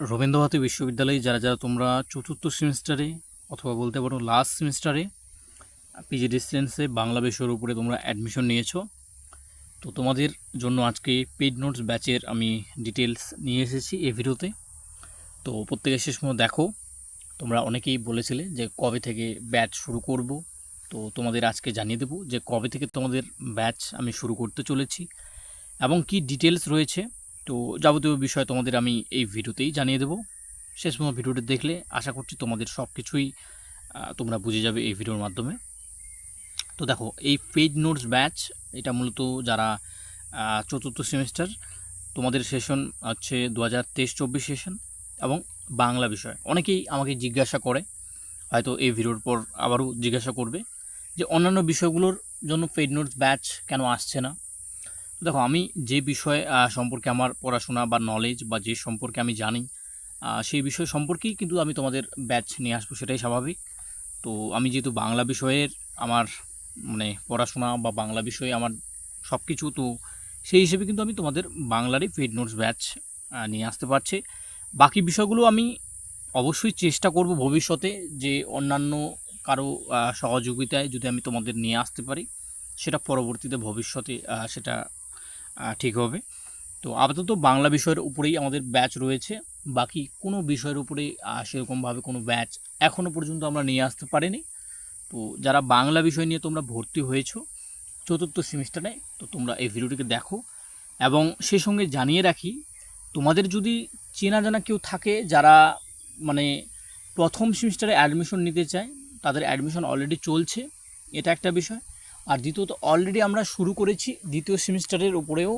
রবীন্দ্রভারতী বিশ্ববিদ্যালয়ে যারা যারা তোমরা চতুর্থ সেমিস্টারে অথবা বলতে পারো লাস্ট সেমিস্টারে পিজি ডিস্টেন্সে বাংলা বিষয়ের উপরে তোমরা অ্যাডমিশন নিয়েছো। তো তোমাদের জন্য আজকে পেড নোটস ব্যাচের আমি ডিটেলস নিয়ে এসেছি এই ভিডিওতে। তো প্রত্যেকের শেষ পর্যন্ত দেখো, তোমরা অনেকেই বলেছিলে যে কবে থেকে ব্যাচ শুরু করব। তো তোমাদের আজকে জানিয়ে দেবো যে কবে থেকে তোমাদের ব্যাচ আমি শুরু করতে চলেছি এবং কি ডিটেলস রয়েছে। তো যাবতীয় বিষয় তোমাদের আমি এই ভিডিওতেই জানিয়ে দেবো। শেষ পর্যন্ত ভিডিওটি দেখলে আশা করছি তোমাদের সব কিছুই তোমরা বুঝে যাবে এই ভিডিওর মাধ্যমে। তো দেখো, এই পেড নোটস ব্যাচ, এটা মূলত যারা চতুর্থ সেমিস্টার, তোমাদের সেশন হচ্ছে দু হাজার তেইশ চব্বিশ সেশন এবং বাংলা বিষয়। অনেকেই আমাকে জিজ্ঞাসা করে, হয়তো এই ভিডিওর পর আবারও জিজ্ঞাসা করবে, যে অন্যান্য বিষয়গুলোর জন্য পেড নোটস ব্যাচ কেন আসছে না? দেখো, আমি যে বিষয় সম্পর্কে আমার পড়াশোনা বা নলেজ বা যে সম্পর্কে আমি জানি সেই বিষয় সম্পর্কেই কিন্তু আমি তোমাদের ব্যাচ নিয়ে আসব, সেটাই স্বাভাবিক। তো আমি যেহেতু বাংলা বিষয়ের আমার মানে পড়াশোনা বা বাংলা বিষয়ে আমার সব কিছু তো সেই হিসেবে কিন্তু আমি তোমাদের বাংলারই পেড নোটস ব্যাচ নিয়ে আসতে পারছি। বাকি বিষয়গুলো আমি অবশ্যই চেষ্টা করব ভবিষ্যতে যে অন্যান্য কারও সহযোগিতায় যদি আমি তোমাদের নিয়ে আসতে পারি, সেটা পরবর্তীতে ভবিষ্যতে সেটা ঠিক হবে। তো আপাতত বাংলা বিষয়ের উপরেই আমাদের ব্যাচ রয়েছে। বাকি কোনো বিষয়ের উপরে সেরকমভাবে কোনো ব্যাচ এখনও পর্যন্ত আমরা নিয়ে আসতে পারিনি। তো যারা বাংলা বিষয় নিয়ে তোমরা ভর্তি হয়েছো, চতুর্থ সেমিস্টারে তো তোমরা এই ভিডিওটিকে দেখো। এবং সেই সঙ্গে জানিয়ে রাখি, তোমাদের যদি চেনা জানা কেউ থাকে যারা মানে প্রথম সেমিস্টারে অ্যাডমিশন নিতে চায়, তাদের অ্যাডমিশন অলরেডি চলছে। এটা একটা বিষয়। আর দ্বিতীয়ত অলরেডি আমরা শুরু করেছি দ্বিতীয় সেমিস্টারের উপরেও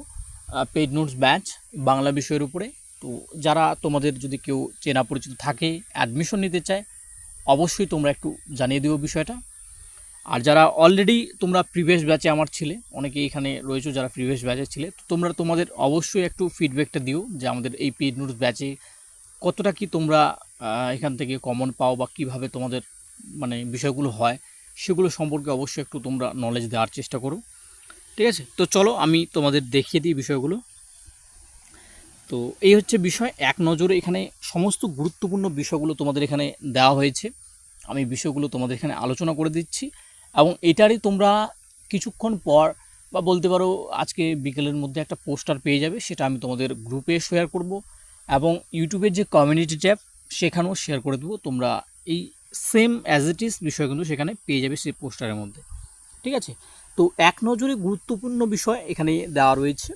পেড নোটস ব্যাচ বাংলা বিষয়ের উপরে। তো যারা তোমাদের যদি কেউ চেনা পরিচিত থাকে অ্যাডমিশন নিতে চায়, অবশ্যই তোমরা একটু জানিয়ে দিও বিষয়টা। আর যারা অলরেডি তোমরা প্রিভিয়াস ব্যাচে আমার ছিলে, অনেকে এখানে রয়েছে যারা প্রিভিয়াস ব্যাচে ছিলে, তো তোমরা তোমাদের অবশ্যই একটু ফিডব্যাকটা দিও যে আমাদের এই পেড নোটস ব্যাচে কতটা কি তোমরা এখান থেকে কমন পাও বা কীভাবে তোমাদের মানে বিষয়গুলো হয়। সেগুলো সম্পর্কে অবশ্যই একটু তোমরা নলেজ দেওয়ার চেষ্টা করো। ঠিক আছে? তো চলো আমি তোমাদের দেখিয়ে দিই বিষয়গুলো। তো এই হচ্ছে বিষয়, এক নজরে এখানে সমস্ত গুরুত্বপূর্ণ বিষয়গুলো তোমাদের এখানে দেওয়া হয়েছে। আমি বিষয়গুলো তোমাদের এখানে আলোচনা করে দিচ্ছি এবং এটারই তোমরা কিছুক্ষণ পর বা বলতে পারো আজকে বিকেলের মধ্যে একটা পোস্টার পেয়ে যাবে, সেটা আমি তোমাদের গ্রুপে শেয়ার করব এবং ইউটিউবের যে কমিউনিটি ট্যাব, সেখানেও শেয়ার করে দেবো। তোমরা এই সেম অ্যাজ ইট ইজ বিষয় কিন্তু সেখানে পেয়ে যাবে সেই পোস্টারের মধ্যে। ঠিক আছে? তো এক নজরে গুরুত্বপূর্ণ বিষয় এখানে দেওয়া রয়েছে,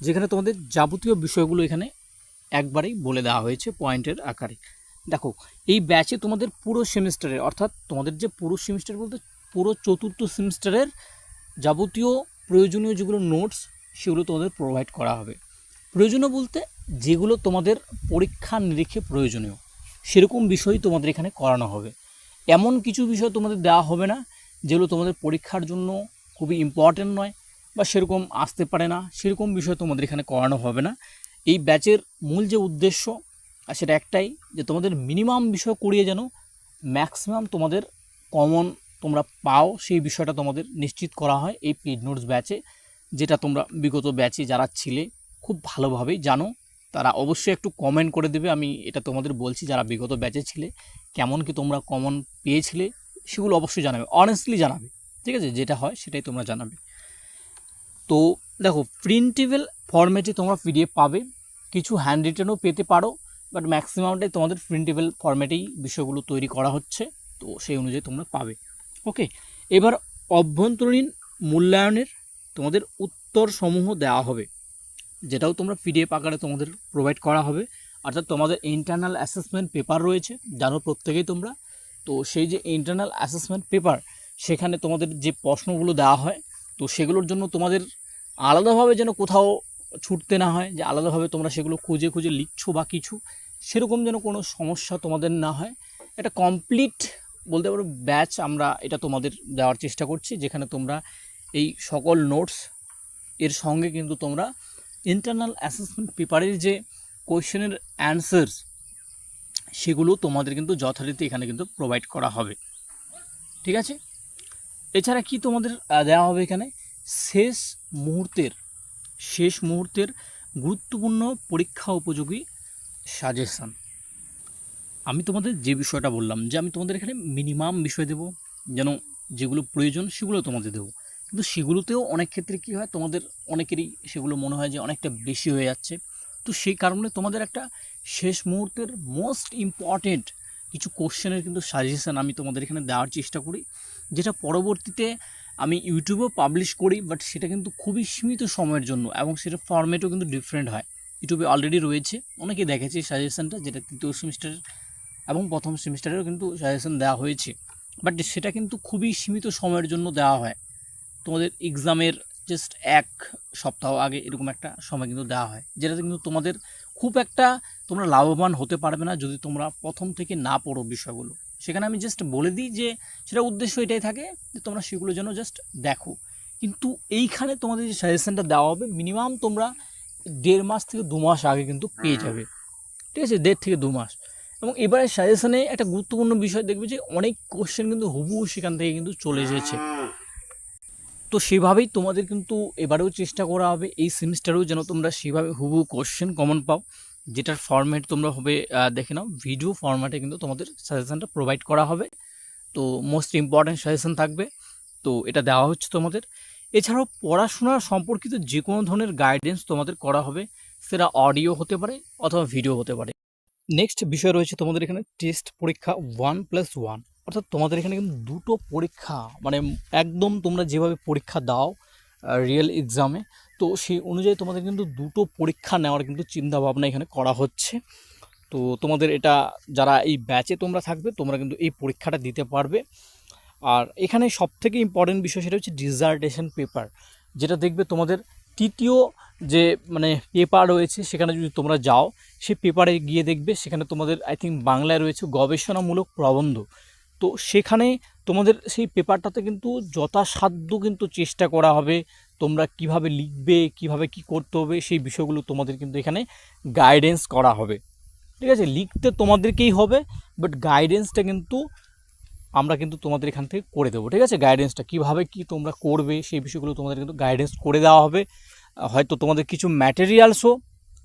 যেখানে তোমাদের যাবতীয় বিষয়গুলো এখানে একবারেই বলে দেওয়া হয়েছে পয়েন্টের আকারে। দেখো, এই ব্যাচে তোমাদের পুরো সেমিস্টারের অর্থাৎ তোমাদের যে পুরো সেমিস্টার বলতে পুরো চতুর্থ সেমিস্টারের যাবতীয় প্রয়োজনীয় যেগুলো নোটস সেগুলো তোমাদের প্রোভাইড করা হবে। প্রয়োজনীয় বলতে যেগুলো তোমাদের পরীক্ষা নিরীক্ষে প্রয়োজনীয়। সেরকম বিষয়ই তোমাদের এখানে করানো হবে। এমন কিছু বিষয় তোমাদের দেওয়া হবে না, যেগুলো তোমাদের পরীক্ষার জন্য খুবই ইম্পর্ট্যান্ট নয় বা সেরকম আসতে পারে না, সেরকম বিষয় তোমাদের এখানে করানো হবে না। এই ব্যাচের মূল যে উদ্দেশ্য, আর সেটা একটাই যে তোমাদের মিনিমাম বিষয় করিয়ে যেন ম্যাক্সিমাম তোমাদের কমন তোমরা পাও, সেই বিষয়টা তোমাদের নিশ্চিত করা হয় এই পেড নোটস ব্যাচে যেটা তোমরা বিগত ব্যাচে যারা ছিলে, খুব ভালোভাবেই জানো। তারা অবশ্যই একটু কমেন্ট করে দেবে। আমি এটা তোমাদের বলছি, যারা বিগত ব্যাচে ছিলে, কেমন কি তোমরা কমন পেয়েছিলে, সেগুলো অবশ্যই জানাবে। অনেস্টলি জানাবে, ঠিক আছে? যেটা হয় সেটাই তোমরা জানাবে। তো দেখো প্রিন্টেবল ফরম্যাটে তোমরা পিডিএফ পাবে, কিছু হ্যান্ড রিটার্নও পেতে পারো বাট ম্যাক্সিমামটাই তোমাদের প্রিন্টেবল ফরম্যাটেই বিষয়গুলো তৈরি করা হচ্ছে, তো সেই অনুযায়ী তোমরা পাবে। ওকে এবার অভ্যন্তরীণ মূল্যায়নের তোমাদের উত্তর সমূহ দেওয়া হবে। যেটাও তোমরা পিডিএফ আকারে তোমাদের প্রোভাইড করা হবে। অর্থাৎ তোমাদের ইন্টারনাল অ্যাসেসমেন্ট পেপার রয়েছে, জানো প্রত্যেকেই তোমরা। তো সেই যে ইন্টারনাল অ্যাসেসমেন্ট পেপার সেখানে তোমাদের যে প্রশ্নগুলো দেওয়া হয়, তো সেগুলোর জন্য তোমাদের আলাদাভাবে যেন কোথাও ছুটতে না হয়, যে আলাদাভাবে তোমরা সেগুলো খুঁজে খুঁজে লিখছো বা কিছু, সেরকম যেন কোনো সমস্যা তোমাদের না হয়। এটা কমপ্লিট বলতে পারো ব্যাচ আমরা এটা তোমাদের দেওয়ার চেষ্টা করছি, যেখানে তোমরা এই সকল নোটস এর সঙ্গে কিন্তু তোমরা ইন্টারনাল অ্যাসেসমেন্ট পেপারের যে কোয়েশ্চেনের অ্যান্সার্স সেগুলো তোমাদের কিন্তু যথারীতি এখানে কিন্তু প্রোভাইড করা হবে। ঠিক আছে? এছাড়া কি তোমাদের দেওয়া হবে এখানে? শেষ মুহূর্তের শেষ মুহূর্তের গুরুত্বপূর্ণ পরীক্ষা উপযোগী সাজেশান আমি তোমাদের যে বিষয়টা বললাম, যে আমি তোমাদের এখানে মিনিমাম বিষয় দেবো, যেন যেগুলো প্রয়োজন সেগুলো তোমাদের দেবো। কিন্তু সেগুলোতেও অনেক ক্ষেত্রে কী হয়, তোমাদের অনেকেরই সেগুলো মনে হয় যে অনেকটা বেশি হয়ে যাচ্ছে। তো সেই কারণে তোমাদের একটা শেষ মুহূর্তের মোস্ট ইম্পর্টেন্ট কিছু কোশ্চেনের কিন্তু সাজেশান আমি তোমাদের এখানে দেওয়ার চেষ্টা করি। যেটা পরবর্তীতে আমি ইউটিউবেও পাবলিশ করি বাট সেটা কিন্তু খুবই সীমিত সময়ের জন্য এবং সেটা ফর্মেটও কিন্তু ডিফারেন্ট হয়। ইউটিউবে অলরেডি রয়েছে, অনেকে দেখেছে সাজেশানটা যেটা তৃতীয় সেমিস্টারের এবং প্রথম সেমিস্টারেও কিন্তু সাজেশান দেওয়া হয়েছে। বাট সেটা কিন্তু খুবই সীমিত সময়ের জন্য দেওয়া হয়। তোমাদের এক্সামের জাস্ট এক সপ্তাহ আগে এরকম একটা সময় কিন্তু দেওয়া হয়, যেটাতে কিন্তু তোমাদের খুব একটা তোমরা লাভবান হতে পারবে না যদি তোমরা প্রথম থেকে না পড়ো বিষয়গুলো। সেখানে আমি জাস্ট বলে দিই যে সেটা উদ্দেশ্য এটাই থাকে যে তোমরা সেগুলো যেন জাস্ট দেখো। কিন্তু এইখানে তোমাদের যে সাজেশনটা দেওয়া হবে মিনিমাম তোমরা দেড় মাস থেকে দু মাস আগে কিন্তু পেয়ে যাবে। ঠিক আছে? দেড় থেকে দু মাস। এবং এবারে সাজেশনে একটা গুরুত্বপূর্ণ বিষয় দেখবে যে অনেক কোশ্চেন কিন্তু হুবহু সেখান থেকে কিন্তু চলে এসেছে। তো সেভাবেই তোমাদের কিন্তু এবারেও চেষ্টা করা হবে, এই সেমিস্টারেও যেন তোমরা সেভাবে হুবহু কোশ্চেন কমন পাও, যেটার ফরম্যাট তোমরা হবে দেখে নাও ভিডিও ফরম্যাটে কিন্তু তোমাদের সাজেশনটা প্রোভাইড করা হবে। তো মোস্ট ইম্পর্ট্যান্ট সাজেশান থাকবে, তো এটা দেওয়া হচ্ছে তোমাদের। এছাড়াও পড়াশোনা সম্পর্কিত যে কোনো ধরনের গাইডেন্স তোমাদের করা হবে, সেটা অডিও হতে পারে অথবা ভিডিও হতে পারে। নেক্সট বিষয় রয়েছে তোমাদের এখানে টেস্ট পরীক্ষা ওয়ান প্লাস ওয়ান অর্থাৎ তোমাদের এখানে কিন্তু দুটো পরীক্ষা মানে একদম তোমরা যেভাবে পরীক্ষা দাও রিয়েল এক্সামে তো সেই অনুযায়ী তোমাদের কিন্তু দুটো পরীক্ষা নেওয়ার কিন্তু চিন্তা ভাবনা এখানে করা হচ্ছে। তো তোমাদের এটা, যারা এই ব্যাচে তোমরা থাকবে, তোমরা কিন্তু এই পরীক্ষাটা দিতে পারবে। আর এখানে সব থেকে ইম্পর্টেন্ট বিষয় সেটা হচ্ছে ডিজার্টেশন পেপার যেটা দেখবে তোমাদের তৃতীয় যে মানে পেপার রয়েছে, সেখানে যদি তোমরা যাও সে পেপারে গিয়ে দেখবে, সেখানে তোমাদের আই থিঙ্ক বাংলায় রয়েছে গবেষণামূলক প্রবন্ধ। তো সেখানে তোমাদের সেই পেপারটাতে কিন্তু যথাসাধ্য কিন্তু চেষ্টা করা হবে, তোমরা কীভাবে লিখবে, কীভাবে কি করতে হবে, সেই বিষয়গুলো তোমাদের কিন্তু এখানে গাইডেন্স করা হবে। ঠিক আছে? লিখতে তোমাদেরকেই হবে বাট গাইডেন্সটা কিন্তু আমরা কিন্তু তোমাদের এখান থেকে করে দেবো। ঠিক আছে? গাইডেন্সটা কীভাবে কি তোমরা করবে, সেই বিষয়গুলো তোমাদের কিন্তু গাইডেন্স করে দেওয়া হবে। হয়তো তোমাদের কিছু ম্যাটেরিয়ালসও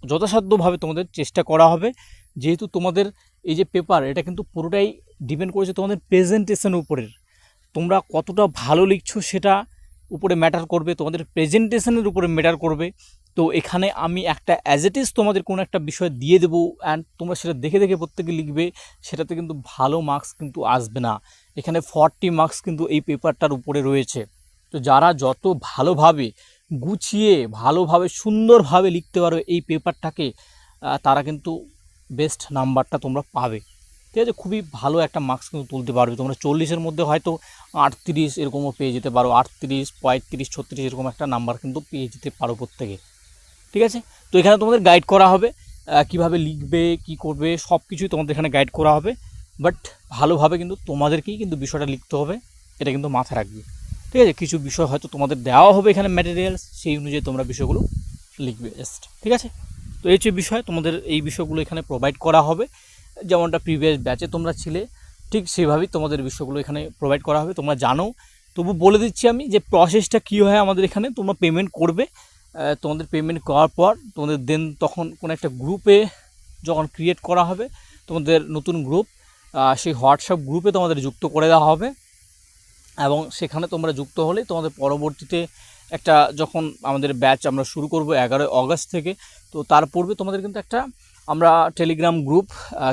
যথাসাধ্যভাবে তোমাদের চেষ্টা করা হবে। যেহেতু তোমাদের এই যে পেপার এটা কিন্তু পুরোটাই ডিপেন্ড করেছে তোমাদের প্রেজেন্টেশন উপরের। তোমরা কতটা ভালো লিখছো সেটা উপরে ম্যাটার করবে, তোমাদের প্রেজেন্টেশনের উপরে ম্যাটার করবে। তো এখানে আমি একটা অ্যাজ ইট ইজ তোমাদের কোনো একটা বিষয় দিয়ে দেবো অ্যান্ড তোমরা সেটা দেখে দেখে প্রত্যেকে লিখবে, সেটাতে কিন্তু ভালো মার্কস কিন্তু আসবে না। এখানে ফর্টি মার্কস কিন্তু এই পেপারটার উপরে রয়েছে। তো যারা যত ভালোভাবে গুছিয়ে, ভালোভাবে সুন্দরভাবে লিখতে পারবে এই পেপারটাকে তারা কিন্তু বেস্ট নাম্বারটা তোমরা পাবে। ঠিক আছে? খুবই ভালো একটা মার্কস কিন্তু তুলতে পারবে। তোমরা চল্লিশের মধ্যে হয়তো আটত্রিশ এরকমও পেয়ে যেতে পারো। আটত্রিশ, পঁয়ত্রিশ, ছত্রিশ এরকম একটা নাম্বার কিন্তু পেয়ে যেতে পারো প্রত্যেকে। ঠিক আছে? তো এখানে তোমাদের গাইড করা হবে কীভাবে লিখবে, কি করবে সব কিছুই তোমাদের এখানে গাইড করা হবে। বাট ভালোভাবে কিন্তু তোমাদেরকেই কিন্তু বিষয়টা লিখতে হবে। এটা কিন্তু মাথায় রাখবে। ঠিক আছে? কিছু বিষয় হয়তো তোমাদের দেওয়া হবে এখানে ম্যাটেরিয়ালস সেই অনুযায়ী তোমরা বিষয়গুলো লিখবে। জাস্ট ঠিক আছে? তো এই যে বিষয়। তোমাদের এই বিষয়গুলো এখানে প্রোভাইড করা হবে। যেমনটা প্রিভিয়াস ব্যাচে তোমরা ছিলে, ঠিক সেভাবেই তোমাদের বিষয়গুলো এখানে প্রোভাইড করা হবে, তোমরা জানো। তবু বলে দিচ্ছি আমি যে প্রসেসটা কী হয় আমাদের এখানে, তোমরা পেমেন্ট করবে। তোমাদের পেমেন্ট করার পর তোমাদের দেন তখন কোনো একটা গ্রুপে যখন ক্রিয়েট করা হবে, তোমাদের নতুন গ্রুপ সেই হোয়াটসঅ্যাপ গ্রুপে তোমাদের যুক্ত করে দেওয়া হবে। এবং সেখানে তোমরা যুক্ত হলে তোমাদের পরবর্তীতে একটা যখন আমাদের ব্যাচ আমরা শুরু করব এগারোই অগস্ট থেকে, তো তার পূর্বে তোমাদের কিন্তু একটা আমরা টেলিগ্রাম গ্রুপ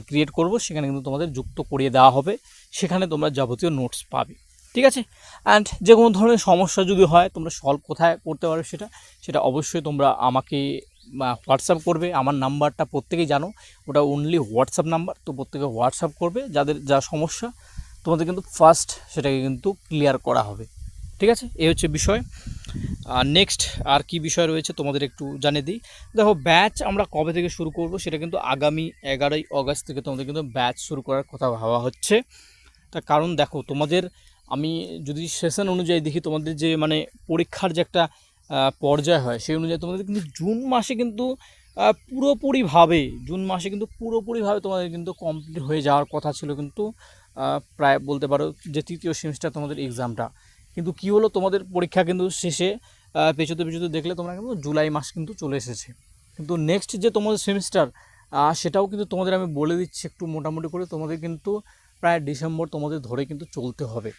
ক্রিয়েট করব, সেখানে কিন্তু তোমাদের যুক্ত করিয়ে দেওয়া হবে। সেখানে তোমরা যাবতীয় নোটস পাবে। ঠিক আছে? অ্যান্ড যে কোনো ধরনের সমস্যা যদি হয়, তোমরা সলভ কোথায় করতে পারো সেটা সেটা অবশ্যই তোমরা আমাকে হোয়াটসঅ্যাপ করবে। আমার নাম্বারটা প্রত্যেকেই জানো। ওটা অনলি হোয়াটসঅ্যাপ নাম্বার। তো প্রত্যেকে হোয়াটসঅ্যাপ করবে। যাদের যা সমস্যা, তোমাদের কিন্তু ফার্স্ট সেটাকে কিন্তু ক্লিয়ার করা হবে। ঠিক আছে? এই হচ্ছে বিষয়। আর নেক্সট আর কি বিষয় রয়েছে তোমাদের একটু জানিয়ে দিই। দেখো ব্যাচ আমরা কবে থেকে শুরু করব সেটা কিন্তু আগামী এগারোই অগস্ট থেকে তোমাদের কিন্তু ব্যাচ শুরু করার কথা ভাবা হচ্ছে। তার কারণ দেখো, তোমাদের আমি যদি সেশন অনুযায়ী দেখি, তোমাদের যে মানে পরীক্ষার যে একটা পর্যায় হয়, সেই অনুযায়ী তোমাদের কিন্তু জুন মাসে কিন্তু পুরোপুরিভাবে, জুন মাসে কিন্তু পুরোপুরিভাবে তোমাদের কিন্তু কমপ্লিট হয়ে যাওয়ার কথা ছিল কিন্তু প্রায় বলতে পারো যে তৃতীয় সেমিস্টার তোমাদের এক্সামটা কিন্তু কি হলো? তোমাদের পরীক্ষা কিন্তু শেষে পেছোতে পেছোতে দেখলে তোমরা কিন্তু জুলাই মাস কিন্তু চলে এসেছে। কিন্তু নেক্সট যে তোমাদের সেমিস্টার সেটাও কিন্তু তোমাদের আমি বলে দিচ্ছি একটু মোটামুটি করে। তোমাদের কিন্তু প্রায় ডিসেম্বর তোমাদের ধরে কিন্তু চলতে হবে।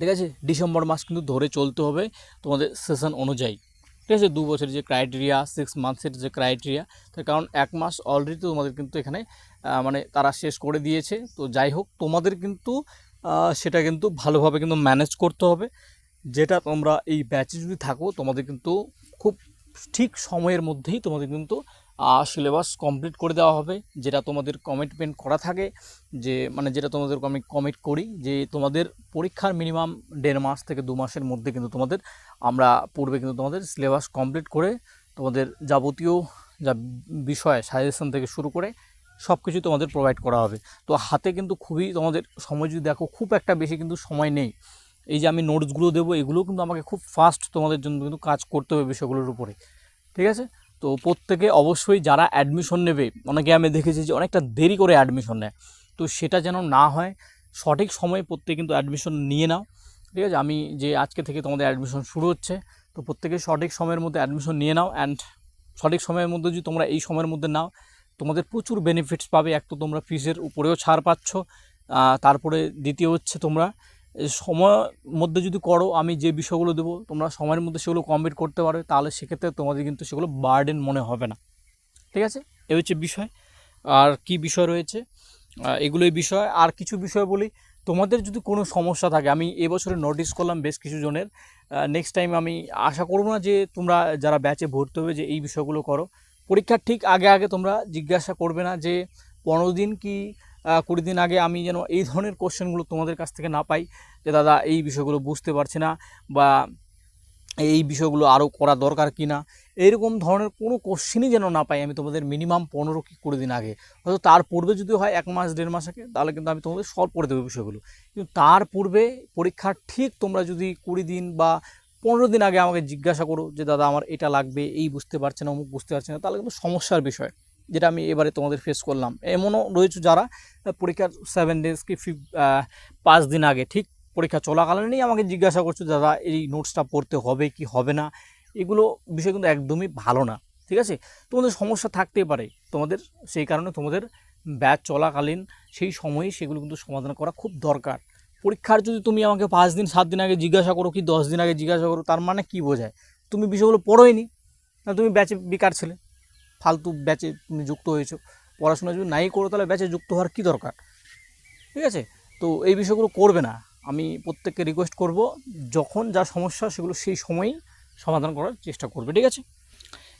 ঠিক আছে? ডিসেম্বর মাস কিন্তু ধরে চলতে হবে তোমাদের সেশন অনুযায়ী। ঠিক আছে? দু বছরের যে ক্রাইটেরিয়া সিক্স মান্থসের যে ক্রাইটেরিয়া তার কারণ এক মাস অলরেডি তোমাদের কিন্তু এখানে মানে তারা শেষ করে দিয়েছে। তো যাই হোক, তোমাদের কিন্তু সেটা কিন্তু ভালোভাবে কিন্তু ম্যানেজ করতে হবে। যেটা তোমরা এই ব্যাচে যদি থাকো, তোমাদের কিন্তু খুব ঠিক সময়ের মধ্যেই তোমাদের কিন্তু সিলেবাস কমপ্লিট করে দেওয়া হবে। যেটা তোমাদের কমিটমেন্ট করা থাকে, যে মানে যেটা তোমাদের আমি কমিট করি, যে, তোমাদের পরীক্ষার মিনিমাম দেড় মাস থেকে দু মাসের মধ্যে কিন্তু তোমাদের, আমরা পূর্বে কিন্তু তোমাদের সিলেবাস কমপ্লিট করে তোমাদের যাবতীয় যা বিষয় সাজেশন থেকে শুরু করে সব কিছু তোমাদের প্রোভাইড করা হবে। তো হাতে কিন্তু খুবই তোমাদের সময় যদি দেখো, খুব একটা বেশি কিন্তু সময় নেই। এই যে আমি নোটসগুলো দেবো, এগুলোও কিন্তু আমাকে খুব ফাস্ট তোমাদের জন্য কিন্তু কাজ করতে হবে বিষয়গুলোর উপরে। ঠিক আছে? তো প্রত্যেকে অবশ্যই যারা অ্যাডমিশন নেবে, অনেকে আমি দেখেছি যে অনেকটা দেরি করে অ্যাডমিশন নেয়। তো সেটা যেন না হয়, সঠিক সময়ে প্রত্যেকে কিন্তু অ্যাডমিশন নিয়ে নাও। ঠিক আছে? আমি যে আজকে থেকে তোমাদের অ্যাডমিশন শুরু হচ্ছে, তো প্রত্যেকে সঠিক সময়ের মধ্যে অ্যাডমিশন নিয়ে নাও। অ্যান্ড সঠিক সময়ের মধ্যে যদি তোমরা এই সময়ের মধ্যে নাও তোমাদের প্রচুর বেনিফিটস পাবে। এক তো তোমরা ফিজের উপরেও ছাড় পাচ্ছ তারপরে দ্বিতীয় হচ্ছে তোমরা সময় মধ্যে যদি করো, আমি যে বিষয়গুলো দেবো, তোমরা সময়ের মধ্যে সেগুলো কমপ্লিট করতে পারবে তাহলে সেক্ষেত্রে তোমাদের কিন্তু সেগুলো বার্ডেন মনে হবে না। ঠিক আছে? এ হচ্ছে বিষয়। আর কি বিষয় রয়েছে? এগুলোই বিষয়। আর কিছু বিষয় বলি, তোমাদের যদি কোনো সমস্যা থাকে, আমি এবছরে নোটিস করলাম বেশ কিছু জনের নেক্সট টাইম আমি আশা করব না যে তোমরা যারা ব্যাচে ভর্তি হবে যে এই বিষয়গুলো করো। পরীক্ষার ঠিক আগে আগে তোমরা জিজ্ঞাসা করবে না যে পনেরো দিন কি কুড়ি দিন আগে আমি যেন এই ধরনের কোশ্চেনগুলো তোমাদের কাছ থেকে না পাই যে দাদা এই বিষয়গুলো বুঝতে পারছি না বা এই বিষয়গুলো আরও করা দরকার কি না এইরকম ধরনের কোনো কোশ্চেনই যেন না পাই আমি তোমাদের মিনিমাম পনেরো কি কুড়ি দিন আগে। হয়তো তার পূর্বে যদি হয় এক মাস, দেড় মাস আগে, তাহলে কিন্তু আমি তোমাদের সলভ করে দেবো বিষয়গুলো। কিন্তু তার পূর্বে পরীক্ষার ঠিক তোমরা যদি কুড়ি দিন বা পনেরো দিন আগে আমাকে জিজ্ঞাসা করো যে, দাদা, আমার এটা লাগবে, এই বুঝতে পারছে না অমুক বুঝতে পারছে না। তাহলে কিন্তু সমস্যার বিষয়, যেটা আমি এবারে তোমাদের ফেস করলাম। এমনও রয়েছে যারা পরীক্ষার সেভেন ডেজ কি ফিফ পাঁচ দিন আগে, ঠিক পরীক্ষা চলাকালীনই আমাকে জিজ্ঞাসা করছ, দাদা, এই নোটসটা পড়তে হবে কি হবে না? এগুলো বিষয় কিন্তু একদমই ভালো না, ঠিক আছে? তোমাদের সমস্যা থাকতেই পারে। তোমাদের, সেই কারণে তোমাদের ব্যাচ চলাকালীন সেই সময়ে সেগুলো কিন্তু সমাধান করা খুব দরকার। পরীক্ষার যদি তুমি আমাকে পাঁচ দিন, সাত দিন আগে জিজ্ঞাসা করো, কি দশ দিন আগে জিজ্ঞাসা করো, তার মানে কি বোঝায়? তুমি বিষয়গুলো পড়োইনি, না তুমি ব্যাচে বেকার ছেলে, ফালতু ব্যাচে তুমি যুক্ত হয়েছো, পড়াশোনা যদি নাই করো তাহলে ব্যাচে যুক্ত হওয়ার কী দরকার? ঠিক আছে? তো এই বিষয়গুলো করবে না। আমি প্রত্যেককে রিকোয়েস্ট করব, যখন যা সমস্যা সেগুলো সেই সময়ই সমাধান করার চেষ্টা করবে, ঠিক আছে?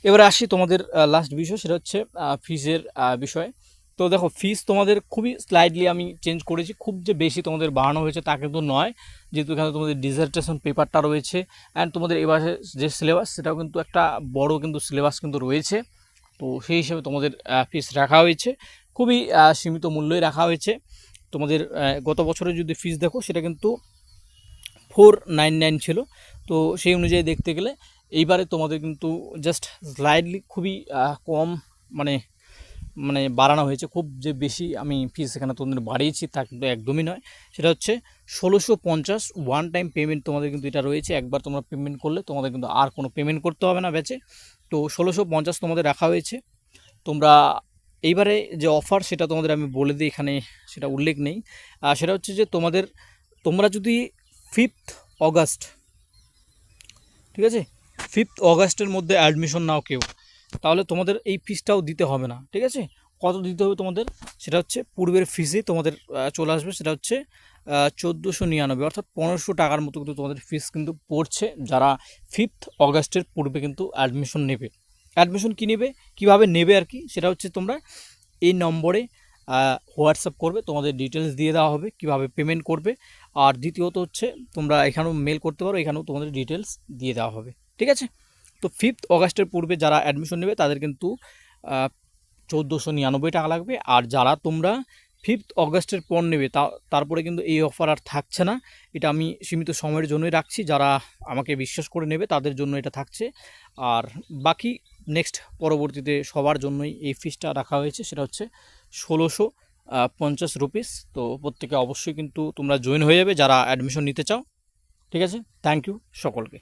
এবারে আসি তোমাদের লাস্ট বিষয়, সেটা হচ্ছে ফিজের বিষয়। তো দেখো ফিস তোমাদের খুবই স্লাইডলি আমি চেঞ্জ করেছি। খুব যে বেশি তোমাদের বাড়ানো হয়েছে তা কিন্তু নয়। যেহেতু এখানে তোমাদের ডিজার্টেশন পেপারটা রয়েছে অ্যান্ড তোমাদের এবারে যে সিলেবাস সেটাও কিন্তু একটা বড় কিন্তু সিলেবাস কিন্তু রয়েছে। তো সেই হিসেবে তোমাদের ফিস রাখা হয়েছে। খুবই সীমিত মূল্যই রাখা হয়েছে। তোমাদের গত বছরে যদি ফিস দেখো, সেটা কিন্তু ফোর নাইন নাইন ছিল। তো সেই অনুযায়ী দেখতে গেলে, এইবারে তোমাদের কিন্তু জাস্ট স্লাইডলি খুবই কম মানে মানে বাড়ানো হয়েছে, খুব যে বেশি আমি ফিস এখানে তোমাদের বাড়িয়েছি তা কিন্তু একদমই নয়। সেটা হচ্ছে ষোলোশো পঞ্চাশ ওয়ান টাইম পেমেন্ট তোমাদের কিন্তু এটা রয়েছে, একবার তোমরা পেমেন্ট করলে তোমাদের কিন্তু আর কোনো পেমেন্ট করতে হবে না ব্যাচে। তো ষোলোশো পঞ্চাশ তোমাদের রাখা হয়েছে। তোমরা এইবারে যে অফার সেটা তোমাদের আমি বলে দিই, এখানে সেটা উল্লেখ নেই। আর সেটা হচ্ছে যে তোমাদের, তোমরা যদি ফিফথ অগাস্ট ঠিক আছে? ফিফথ অগাস্টের মধ্যে অ্যাডমিশন নাও কেউ। তাহলে তোমাদের এই ফিসটাও দিতে হবে না, ঠিক আছে? কত দিতে হবে তোমাদের? সেটা হচ্ছে পূর্বের ফিসে তোমাদের চলে আসবে, সেটা হচ্ছে চোদ্দোশো নিরানব্বই, অর্থাৎ পনেরোশো টাকার মতো কিন্তু তোমাদের ফিস কিন্তু পড়ছে, যারা ফিফথ অগাস্টের পূর্বে কিন্তু অ্যাডমিশন নেবে। অ্যাডমিশন কী নেবে? কীভাবে নেবে আর কি? সেটা হচ্ছে তোমরা এই নম্বরে হোয়াটসঅ্যাপ করবে, তোমাদের ডিটেলস দিয়ে দেওয়া হবে, কীভাবে পেমেন্ট করবে। আর দ্বিতীয়ত হচ্ছে, তোমরা এখানেও মেল করতে পারো, এখানেও তোমাদের ডিটেলস দিয়ে দেওয়া হবে, ঠিক আছে? তো ফিফথ অগাস্টের পূর্বে যারা অ্যাডমিশন নেবে, তাদের কিন্তু চৌদ্দোশো নিরানব্বই টাকা লাগবে। আর যারা তোমরা ফিফথ অগাস্টের পর নেবে, তা, তারপরে কিন্তু এই অফার আর থাকছে না। এটা আমি সীমিত সময়ের জন্যই রাখছি। যারা আমাকে বিশ্বাস করে নেবে, তাদের জন্য এটা থাকছে। আর বাকি নেক্সট পরবর্তীতে সবার জন্যই এই ফিসটা রাখা হয়েছে, সেটা হচ্ছে ষোলোশো পঞ্চাশ রুপিস তো প্রত্যেকে অবশ্যই কিন্তু তোমরা জয়েন হয়ে যাবে যারা অ্যাডমিশন নিতে চাও। ঠিক আছে? থ্যাংক ইউ সকলকে।